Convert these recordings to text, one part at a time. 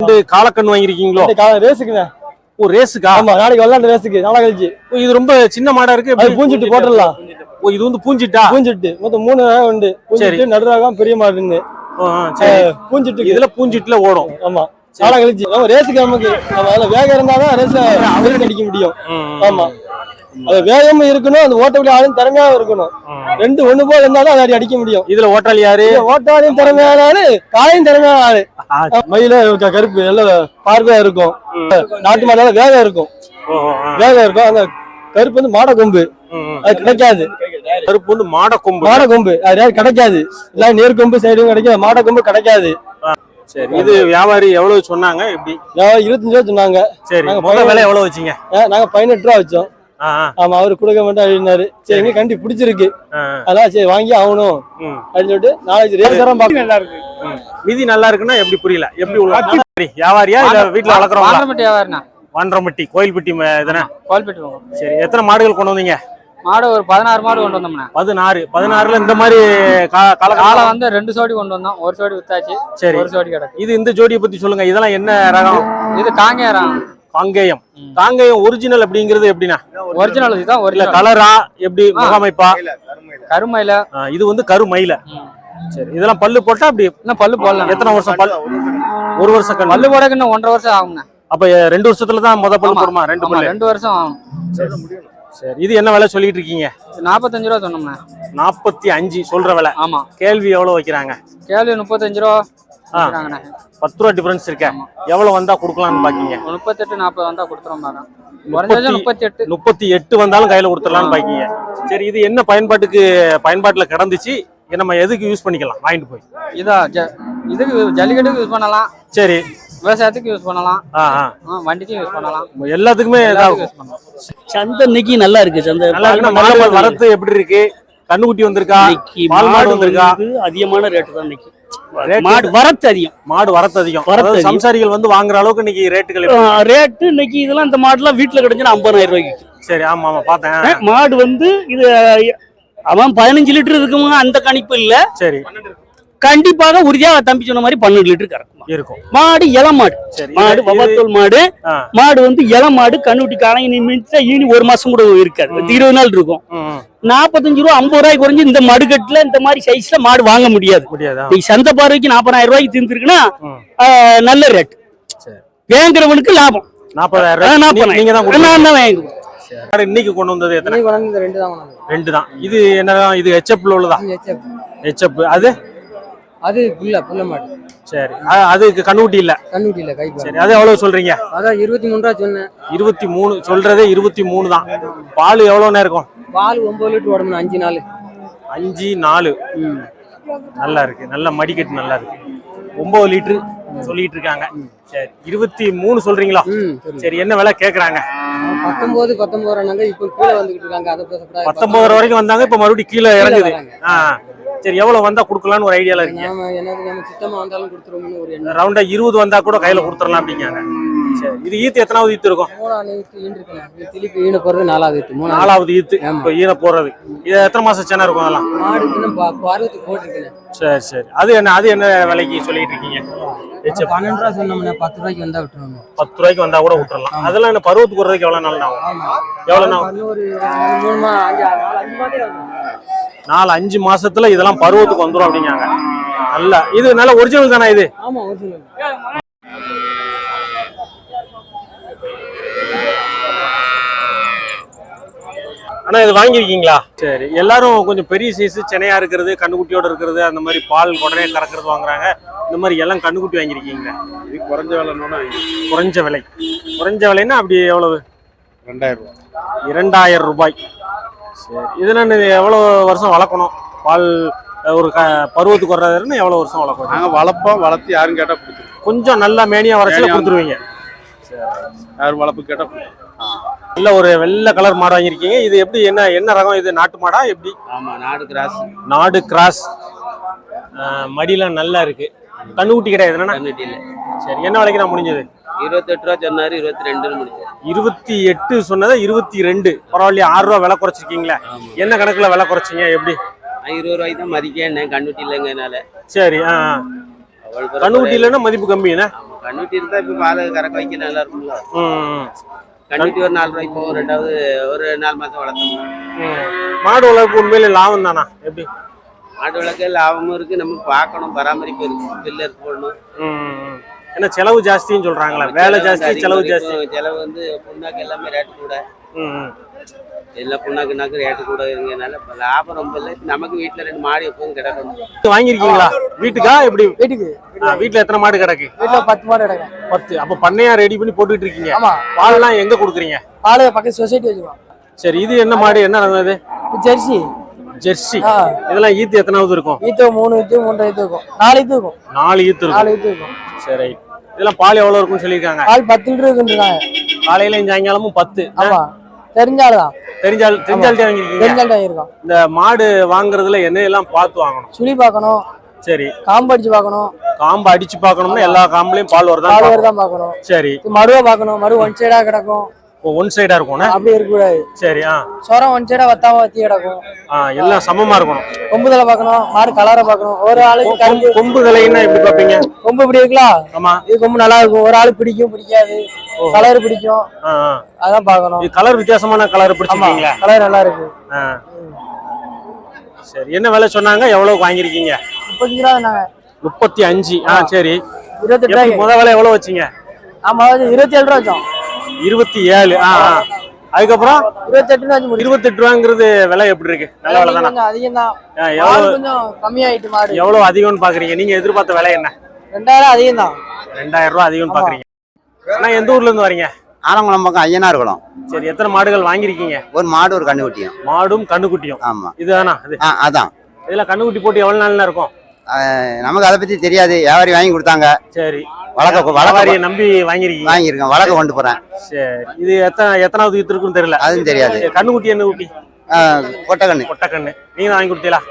ரெண்டு காலக்கண் வாங்கிருக்கீங்களோ இந்த கா- ரேஸுக்குண்ணே ஓ ரேஸுக்கா? ஆமா நாளைக்கு விளாண்டு ரேஸுக்கு. நாளை கழிச்சு. இது ரொம்ப சின்ன மாடா இருக்கு. அது? பூஞ்சிட்டு போட்டுடலாம். ஓ இது வந்து பூஞ்சிட்டா? பூஞ்சிட்டு. மொத்தம் மூணு உண்டு. பூஞ்சிட்டு நடுரகம் பெரிய மாடுன்னு பூஞ்சிட்டுக்கு இதுல பூஞ்சிட்டுல ஓடும். ஆமா. நாளை கழிச்சு. நம்ம ரேஸுக்கு நமக்கு நம்ம அதுல வேகம் இருந்தாதான் ரேஸ் அடிக்க முடியும். ஆமா. அது வேகமும் இருக்கணும் அந்த ஓட்டக்கூடிய ஆளும் திறமையாவும் இருக்கணும். ரெண்டு ஒண்ணு போல இருந்தாலும் அதை அடி அடிக்க முடியும். இதுல ஓட்டாளி யாரு? ஓட்டாளையும் திறமையான ஆளு காலையும் திறமையான ஆளு மயில கருப்பு எல்லாம் பார்வையா இருக்கும். நாட்டு மாடால வேகம் இருக்கும். வேகம் இருக்கும். அந்த கருப்பு வந்து மாட கொம்பு. அது கிடைக்காது. கருப்பு வந்து மாட கொம்பு. மாட கொம்பு. அது கிடைக்காது. இல்ல நேர் கொம்பு சைடும் கிடைக்காது. மாட கொம்பு கிடைக்காது. சரி. இது வியாபாரி எவ்வளவு சொன்னாங்க? எப்படி? இருபத்தஞ்சு ரூபா சொன்னாங்க. சரி. நாங்க முதல் விலை எவ்வளவு வச்சீங்க? நாங்க பதினெட்டு ரூபா வச்சோம். ஆமா அவரு கொடுக்க மாட்டேன் அப்படின்னாரு. சரி எங்க கண்டி பிடிச்சிருக்கு. அதான் சரி வாங்கி ஆகணும். அப்படின்னு சொல்லிட்டு நாளைக்கு ரேஸ் தரம் பார்க்க நல்லா இருக்கு. மிதி நல்லா இருக்குன்னா எப்படி புரியல? எப்படி உள்ள சரி, வியாபாரியா இல்ல வீட்டுல வியாபாரிண்ணா வாண்டரம்பட்டி கோயில்பட்டி போகும் சரி எத்தனை மாடுகள் கொண்டு வந்தீங்க? மாடு ஒரு பதினாறு மாடு கொண்டு வந்தோம்ண்ணா. பதினாறு. பதினாறுல இந்த மாதிரி கா- காலை காலகாலம் வந்து ரெண்டு சோடி கொண்டு வந்தோம். ஒரு சோடி வித்தாச்சு. சரி. ஒரு சோடி கிடக்கு. இது இந்த ஜோடியை பத்தி சொல்லுங்க. இதெல்லாம் என்ன ரகம்? இது காங்கேரம் காங்கேயம். ம். காங்கேயம் ஒரிஜினல் அப்படிங்கிறது எப்படின்னா ஒரிஜினல் இதுதான் ஒரிஜினல் கலரா எப்படி. முகமைப்பா? கருமையில. இது வந்து கருமயில. சரி இதெல்லாம் பல்லு போட்டா அப்படி இன்னும் பல்லு போடலாம் எத்தனை வருஷம் பல்? ஒரு வருஷம். கண்ணு. பல்லு போடக்கு இன்னும் ஒன்றரை வருஷம் ஆகும்ண்ணா. அப்ப ரெண்டு வருஷத்துல தான் முத பல்லு. போடுமா? ரெண்டு பல்லு. ரெண்டு வருஷம் ஆகும். சரி இது என்ன விலை சொல்லிட்டு இருக்கீங்க? நாற்பத்தஞ்சு ரூபா சொன்னோம்ண்ணா. நாற்பத்தி அஞ்சு சொல்ற விலை. ஆமா. கேள்வி எவ்வளவு வைக்கிறாங்க? கேள்வி முப்பத்தஞ்சு ரூபா பத்து ரூபா டிஃபரன்ஸ் இருக்க. எவ்வளவு வந்தா கொடுக்கலாம்னு பாக்கீங்க? முப்பத்தெட்டு நாற்பது வந்தா குறைஞ்சது முப்பத்தி எட்டு முப்பத்தி எட்டு வந்தாலும் கையில கொடுத்துடலாம்னு பாக்கீங்க. சரி இது என்ன பயன்பாட்டுக்கு பயன்பாட்டுல கிடந்துச்சு? நம்ம எதுக்கு யூஸ் பண்ணிக்கலாம்? வாங்கிட்டு போய். இதா இதுக்கு ஜல்லிக்கட்டுக்கு யூஸ் பண்ணலாம். சரி. விவசாயத்துக்கு யூஸ் பண்ணலாம். வண்டிக்கும் யூஸ் பண்ணலாம். எல்லாத்துக்குமே இதா எல்லாத்துக்கும் இருக்கும் யூஸ் பண்ணலாம். சந்தை இன்னைக்கு நல்லா இருக்கு. சந்தை நல்லா வரத்து எப்படி இருக்கு? கண்ணுக்குட்டி வந்திருக்கா? பால் மாடு வந்திருக்கா? வந்து அதிகமான ரேட்டு தான் இன்னைக்கு. மாடு வரத்து அதிகம். மாடு வரத்து அதிகம். வரத்து. சம்சாரிகள் வந்து வாங்குற அளவுக்கு இன்னைக்கு ரேட்டுகள்? ரேட்டு இன்னைக்கு இதெல்லாம் இந்த மாடுலாம் வீட்டுல கிடைச்சுன்னா ஐம்பதாயிரம் ரூபாய்க்கு சரி ஆமா ஆமா பார்த்தேன். மாடு வந்து இது அவன் பதினஞ்சு லிட்டர் இருக்குமா அந்த கணிப்பு இல்ல. சரி. கண்டிப்பாக உறுதியா தம்பி சொன்ன மாதிரி பன்னெண்டு லிட்டர் கறக்கும்? இருக்கும். மாடு இள மாடு. மாடு வவாத்தோல் மாடு. மாடு வந்து இள மாடு கண்ணுட்டி காலைங்க மிச்சா ஈனி ஒரு மாசம் கூட இருக்காது. இருபது நாள் இருக்கும். நாற்பத்தஞ்சு ரூபா ஐம்பது ரூபாய்க்கு குறைஞ்சு இந்த மடுக்கட்டுல இந்த மாதிரி சைஸ்ல மாடு வாங்க முடியாது. நீ சந்தை பார்வைக்கு நாற்பதாயிரம் ரூபாய்க்கு தின்றுருக்குன்னா ம். நல்ல ரேட். வேங்குறவனுக்கு லாபம். நாற்பதாயிரம் ரூபாய். நான் தான் மாடு இன்னைக்கு கொண்டு வந்தது எத்தனை? இந்த ரெண்டு தான் கொண்டாந்து ரெண்டு தான். இது என்ன இது ஹெச்எப் உள்ளதா ஹெச்எப் அது? அது புல்ல புல்ல மாடு. சரி. அதுக்கு கண்ணுக்குட்டி இல்ல? கண்ணுட்டி இல்ல கை சரி. அது எவ்வளவு சொல்றீங்க? அதான் இருபத்தி மூணு ரூபா சொன்னேன். இருபத்தி மூணு சொல்றதே இருபத்தி மூணு தான். பால் எவ்வளவு இருக்கும்? பால் ஒன்பது லிட்டர் உடம்பு அஞ்சு நாள். அஞ்சு நாலு. நல்லா இருக்கு. நல்ல மடிக்கட்டு நல்லா இருக்கு. ஒன்பது லிட்டரு. சொல்லிட்டு இருக்காங்க சரி இருபத்தி மூணு சொல்றீங்களா? சரி என்ன விலை கேக்குறாங்க? பத்தொன்பது பத்தொன்பது ரூபாங்க இப்போ கீழே வந்துகிட்டு இருக்காங்க. அதை பேசக்கூடாது பத்தொன்பது வரைக்கும் வந்தாங்க இப்ப மறுபடியும் கீழே இறங்குது. சரி எவ்வளவு வந்தா கொடுக்கலாம்னு ஒரு ஐடியால என்னது நம்ம சுத்தமா வந்தாலும் கொடுத்துருவோம்னு ஒரு ரவுண்டா இருபது வந்தா கூட கையில கொடுத்துடலாம் அப்படிங்காங்க சரி இது ஈத்து எத்தனாவது ஈத்து இருக்கும்? மூணாவது ஈத்து ஈண்டு இருக்கேன் திருப்பி ஈன போறது நாலாவது ஈத்து நாலாவது ஈத்து. இப்ப ஈன போறது. இது எத்தனை மாசம் சேனா இருக்கும் அதெல்லாம்? மாடுக்கு இன்னும் ப- பருவத்துக்கு போட்டிருக்கேன் சரி சரி. அது என்ன அது என்ன விலைக்கு சொல்லிட்டு இருக்கீங்க? HF. பன்னெண்டு ரூபா சொன்னோம்னா பத்து ரூபாய்க்கு வந்தா விட்டுருவாங்க பத்து ரூபாய்க்கு வந்தா கூட விட்டுறலாம். அதெல்லாம் என்ன பருவத்துக்கு வர்றதுக்கு எவ்வளவு நாள் ஆகும்? எவ்வளவு நாள்? இன்னொரு மூணு மா அஞ்சு ஆறு, நாலு அஞ்சு மாசத்துல இதெல்லாம் பருவத்துக்கு வந்துரும் அப்படிங்காங்க நல்ல இது நல்ல ஒரிஜினல் தானே இது? ஆமா ஒரிஜினல் ஆனா இது வாங்கியிருக்கீங்களா? சரி. எல்லாரும் கொஞ்சம் பெரிய சைஸ் சென்னையா இருக்கிறது கண்ணுக்குட்டியோட இருக்கிறது அந்த மாதிரி பால் உடனே கறக்கிறது வாங்குறாங்க. இந்த மாதிரி எல்லாம் கண்ணுக்குட்டி வாங்கியிருக்கீங்க இது குறைஞ்ச விலைன்னு குறைஞ்ச விலை. குறைஞ்ச விலைன்னா அப்படி எவ்வளவு? ரெண்டாயிரம் ரூபாய் இரண்டாயிரம் ரூபாய். சரி. இதுல நீ எவ்வளவு வருஷம் வளர்க்கணும்? பால் ஒரு க பருவத்துக்கு வர்றதுன்னு எவ்வளவு வருஷம் வளர்க்கணும்? நாங்க வளர்ப்போம் வளர்த்து யாரும் கேட்டா கொடுத்துருவோம். கொஞ்சம் நல்லா மேனியா வரச்சுல கொடுத்துருவீங்க. யாரும் வளர்ப்பு கேட்டா கொடுத்துருவோம். நல்ல ஒரு வெள்ளை கலர் மாடு வாங்கியிருக்கீங்க. இது எப்படி என்ன என்ன ரகம் இது? நாட்டு மாடா எப்படி? ஆமா நாடு கிராஸ். நாடு கிராஸ். மடியெல்லாம் நல்லா இருக்கு. கண்ணுக்குட்டி கிடையாது. என்னன்னா சரி என்ன விலைக்கு நான் முடிஞ்சது? இருபத்தெட்டு ரூபா சொன்னாரு இருபத்தி முடிச்சு இருபத்தி எட்டு சொன்னதை இருபத்தி ரெண்டு. பரவாயில்லையா ஆறு ரூபா விலை குறைச்சிருக்கீங்களே. என்ன கணக்குல விலை குறைச்சிங்க? எப்படி? இருபது ரூபாய்க்கு தான் கண்ணுட்டி இல்லைங்கனால சரி ஆ. கண்ணுக்குட்டி இல்லைன்னா மதிப்பு கம்மி என்ன? ஆமா கண்ணுட்டி இருந்தா இப்ப பால் கறக்க வைக்க நல்லா இருக்கும்ல. கண்ணுட்டி ஒரு நாலு ரூபாய்க்கு போகும். ரெண்டாவது ஒரு நாலு மாசம் வளர்த்தோம். மாடு வளர்ப்பு உண்மையில லாபம் தானா? எப்படி? ஆடு வளர்க்க லாபமும் இருக்கு. நம்ம பார்க்கணும் பராமரிப்பு இருக்கு. பில்லு இருக்கு போடணும். ஏன்னா செலவு ஜாஸ்தின்னு சொல்றாங்களா. வேலை ஜாஸ்தி செலவு. ஜாஸ்தி. செலவு வந்து புண்ணாக்கு எல்லாமே ரேட்டு கூட. எல்லாம் புண்ணாக்குனாக்கு ரேட்டு கூட இருங்கனால லாபம் ரொம்ப இல்லை. நமக்கு வீட்டுல ரெண்டு மாடு எப்போதும் கிடக்கணும் வாங்கியிருக்கீங்களா? வீட்டுக்கா? எப்படி? வீட்டுக்கு. வீட்டுல எத்தனை மாடு கிடக்கு? வீட்டுல பத்து மாடு கிடக்கும் பத்து. அப்ப பண்ணையா ரெடி பண்ணி போட்டுட்டு இருக்கீங்க? ஆமா. பால்லாம் எங்க கொடுக்குறீங்க? பால் பக்கத்து சொசைட்டி வச்சுக்கோம் சரி இது என்ன மாடு? என்ன ரகம் இது? ஜெர்சி. ஜெர்சி. ஆ. இதெல்லாம் ஈத்து எத்தனாவது இருக்கும்? ஈத்து மூணு ஈத்து மூன்றரை ஈத்து இருக்கும். நாலு ஈத்து இருக்கும். நாலு ஈத்து இருக்கும். நாலு ஈத்து இருக்கும். சரி. இதெல்லாம் பால் எவ்வளவு இருக்கும்னு சொல்லியிருக்காங்க? பால் பத்து லிட்டர் இருக்குன்றாங்க காலையில சாயங்காலமும் பத்து. ஆமா. தெரிஞ்சாலும் தான் தெரிஞ்சால் தெரிஞ்சால்ட்டே வாங்கிருக்கீங்க தெரிஞ்சால் தான் இருக்கும் இந்த மாடு வாங்குறதுல என்ன எல்லாம் பார்த்து வாங்கணும். சுழி பார்க்கணும். சரி. காம்பு அடிச்சு பார்க்கணும். காம்பு அடிச்சு பார்க்கணும்னா எல்லா காம்புலயும் பால் வருதா பால் வருதான் பார்க்கணும். சரி. மடுவை பார்க்கணும். மறு ஒன் சைடா கிடக்கும். ஒன் சைடா இருக்கும்னா அப்படி இருக்கக்கூடாது. சரி ஆ. சொரம் ஒன் சைடா வத்தாம வத்தி கிடக்கும். ஆ எல்லாம் சமமா இருக்கணும். கொம்புதலை பார்க்கணும் மாடு கலரை பார்க்கணும். ஒரு ஆளுக்கு கரும்பு கொம்பு விலைன்னா எப்படி பார்ப்பீங்க? கொம்பு இப்படி இருக்கலாம் ஆமா. இது கொம்பு நல்லா இருக்கும். ஒரு ஆளு பிடிக்கும் பிடிக்காது. கலர் பிடிக்கும். அதான் பார்க்கணும். இது கலர் வித்தியாசமான கலர் பிடிச்சிருக்கீங்களா? கலர் நல்லா இருக்கு. சரி என்ன விலை சொன்னாங்க? எவ்வளவு வாங்கிருக்கீங்க முப்பத்தஞ்சு ரூபா நாங்க முப்பத்தி அஞ்சு. ஆ சரி. இருபத்தெட்டு எப்படி ரூபாய்க்கு. முத விலை எவ்வளவு வச்சீங்க? ஆமா இருபத்தி ஏழு ரூபா வச்சோம். இருபத்தி ஏழு ஆ. அதுக்கப்புறம் இருபத்தெட்டு இருபத்தெட்டு ரூபாங்கிறது விலை எப்படி இருக்கு? நல்ல விலை தானே அதிகம் தான் எவ்வளவு கொஞ்சம் கம்மியாயிட்டு மாடு. எவ்வளவு அதிகம்னு பாக்குறீங்க? நீங்க எதிர்பார்த்த விலை என்ன? ரெண்டாயிரம் அதிகம் தான் ரெண்டாயிரம் ரூபாய் அதிகம்னு பாக்குறீங்க. ஆனா எந்த ஊர்ல இருந்து வரீங்க? ஆலங்குளம் பக்கம் ஐயனார் குளம் சரி எத்தனை மாடுகள் வாங்கிருக்கீங்க ஒரு மாடு ஒரு கண்ணுக்குட்டியும் மாடும் கண்ணுக்குட்டியும் ஆமா. இதுதானா? இது. அதான். இதுல கண்ணுக்குட்டி போட்டு எவ்வளவு நாள்ல இருக்கும்? நமக்கு அதை பத்தி தெரியாது. வியாபாரி வாங்கி கொடுத்தாங்க. சரி. வழக்க வழக்க வியாபாரியை நம்பி வாங்கிருக்கீங்க வாங்கியிருக்கேன் வழக்க கொண்டு போறேன். சரி இது எத்தனை எத்தனாவது ஈத்து இருக்குன்னு தெரியல. அதுவும் தெரியாது. கண்ணுக்குட்டி என்ன குட்டி? கொட்டக்கண்ணு. கொட்டக்கண்ணு. நீங்க வாங்கி கொடுத்தீங்களா?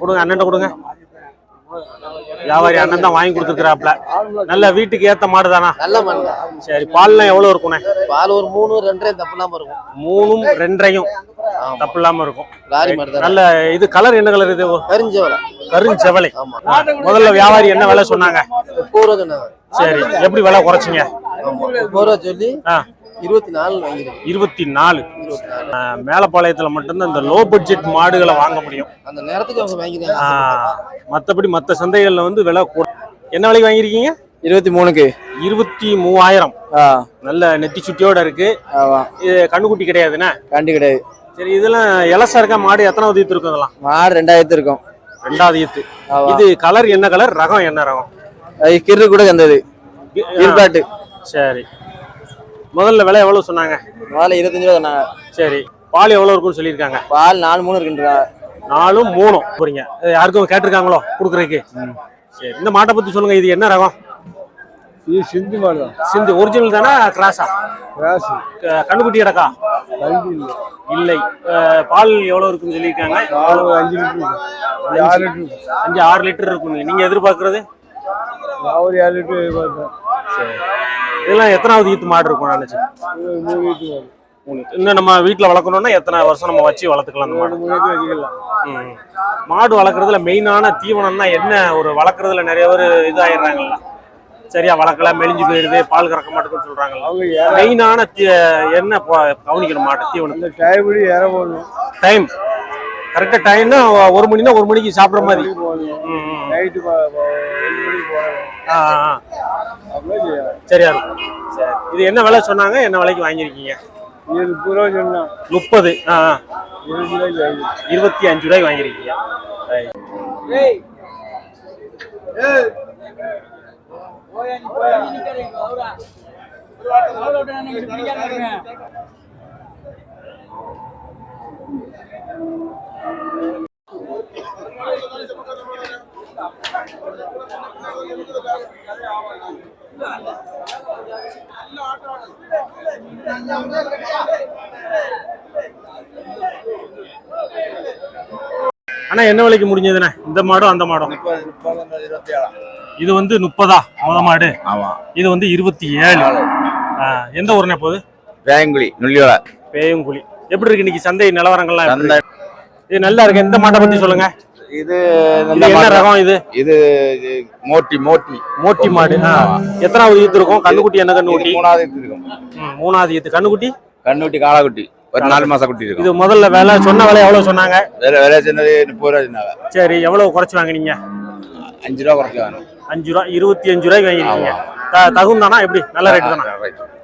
கொடுங்க அண்ணன் கொடுங்க. வியாபாரி அண்ணன் தான் வாங்கி கொடுத்துருக்காப்ல நல்ல வீட்டுக்கு ஏத்த மாடு தானா? நல்ல மாடு சரி பால்லாம் எவ்வளவு இருக்குண்ணே பால் ஒரு மூணு ரெண்டரை தப்பு இல்லாம இருக்கும். மூணும் ரெண்டரையும் தப்பு இல்லாம இருக்கும். நல்ல இது கலர் என்ன கலர் இது? கருஞ்செவலை ஆ, முதல்ல வியாபாரி என்ன விலை சொன்னாங்க? சரி எப்படி விலை குறைச்சிங்க? சொல்லி இருபத்தி நாலு இருபத்தி நாலு மேலப்பாளையத்துல மட்டும்தான் இந்த லோ பட்ஜெட் மாடுகளை வாங்க முடியும். அந்த நேரத்துக்கு அவங்க வாங்கிருக்காங்க ஆ, மத்தபடி மத்த சந்தைகள்ல வந்து விலை என்ன விலைக்கு வாங்கியிருக்கீங்க? இருபத்தி மூணுக்கு. இருபத்தி மூவாயிரம். நல்ல நெத்தி சுட்டியோட இருக்கு. இது கண்ணுக்குட்டி கிடையாதுண்ணே? கண்டி கிடையாது. சரி இதெல்லாம் இலசா இருக்க மாடு எத்தனாவது ஈத்து இருக்கும் இதெல்லாம்? மாடு ரெண்டாயிரத்து இருக்கும் ரெண்டாவது ஈத்து. இது கலர் என்ன கலர்? ரகம் என்ன ரகம்? கிரு கூட சேர்ந்தது. இருபாட்டு சரி. முதல்ல விலை எவ்வளவு சொன்னாங்க? முதல்ல இருபத்தஞ்சு ரூபா சொன்னாங்க. சரி. பால் எவ்வளவு இருக்குன்னு சொல்லியிருக்காங்க? பால் நாலு மூணு இருக்குன்றாங்க நாலும் மூணும். போறீங்க யாருக்கும் கேட்டிருக்காங்களோ? கொடுக்குறதுக்கு. சரி. இந்த மாட்டை பத்தி சொல்லுங்க. இது என்ன ரகம்? இது சிந்து மாடு தான். சிந்து. ஒரிஜினல் தானா? கிராஸா? ராசி கண்ணுக்குட்டி இடக்கா இல்லை. பால் எவ்வளவு இருக்குன்னு சொல்லியிருக்காங்க? அஞ்சு லிட்டர். அஞ்சு ஆறு லிட்டர் இருக்குங்க நீங்க எதிர்பார்க்கறது? ஒரு ஏழு லிட்டர் எதிர்பார்த்தேன் இதெல்லாம் எத்தனாவது ஈத்து மாடு இருக்கும் நினைச்சு மூணு. இன்னும் நம்ம வீட்டில் வளர்க்கணும்னா எத்தனை வருஷம் நம்ம வச்சு வளர்த்துக்கலாம் அந்த மாடு. மாடு வளர்க்குறதுல மெயினான தீவனம்னா என்ன? ஒரு வளர்க்குறதுல நிறைய பேர் இதாயிடுறாங்கல்ல. சரியா வளர்க்கல மெலிஞ்சு போயிடுது பால் கறக்க மாட்டேங்குன்னு சொல்றாங்கல்ல. மெயினான தீ- என்ன கவனிக்கணும் மாட்டு தீவனம் போடணும். டைம். கரெக்டாக டைம்னா ஒரு மணினா ஒரு மணிக்கு சாப்பிட்ற மாதிரி போடணும் ம், ம். நைட்டு சரியா இருக்கும் சரி இது என்ன விலை சொன்னாங்க என்ன விலைக்கு வாங்கியிருக்கீங்க இது முப்பது ரூபா சொன்னான் முப்பது ஆ. இருபது இருபத்தி அஞ்சு ரூபாய்க்கு வாங்கியிருக்கீங்க அண்ணா என்ன விலைக்கு முடிஞ்சதுண்ணே? இந்த மாடும் அந்த மாடும் இது வந்து முப்பதா? முத மாடு. ஆமா. இது வந்து இருபத்தி ஏழு. எந்த ஊர்னே போகுது வேங்குழி நுள்ளியோல. பேயங்குழி. எப்படி இருக்கு இன்னைக்கு சந்தை நிலவரங்கள்லாம்? இது நல்லா இருக்கு? எந்த மாட்டை பத்தி சொல்லுங்க. இது இது என்ன. ரகம் இது? இது இது மோட்டி மோட்டி. மோட்டி மாடு. எத்தனாவது ஈத்து இருக்கும்? கண்ணுக்குட்டி என்ன இது கண்ணுக்குட்டி மூணாவது இது இருக்கும். மூணாவது ஈத்து. கண்ணுக்குட்டி? கண்ணுட்டி காளாக்குட்டி ஒரு நாலு மாசம் குட்டி இது இருக்கும் முதல்ல விலை சொன்ன விலை எவ்வளவு சொன்னாங்க? வேற வேற சின்னது முப்பது ரூபா சொன்னாங்க. சரி எவ்வளவு குறைச்சு வாங்குனீங்க? அஞ்சு ரூபா குறைக்க வேணும் அஞ்சு ரூபா இருபத்தி அஞ்சு ரூபாய்க்கு வாங்கிருக்கீங்க தகுந்தானா? எப்படி? நல்ல ரேட் தானா? ரைட்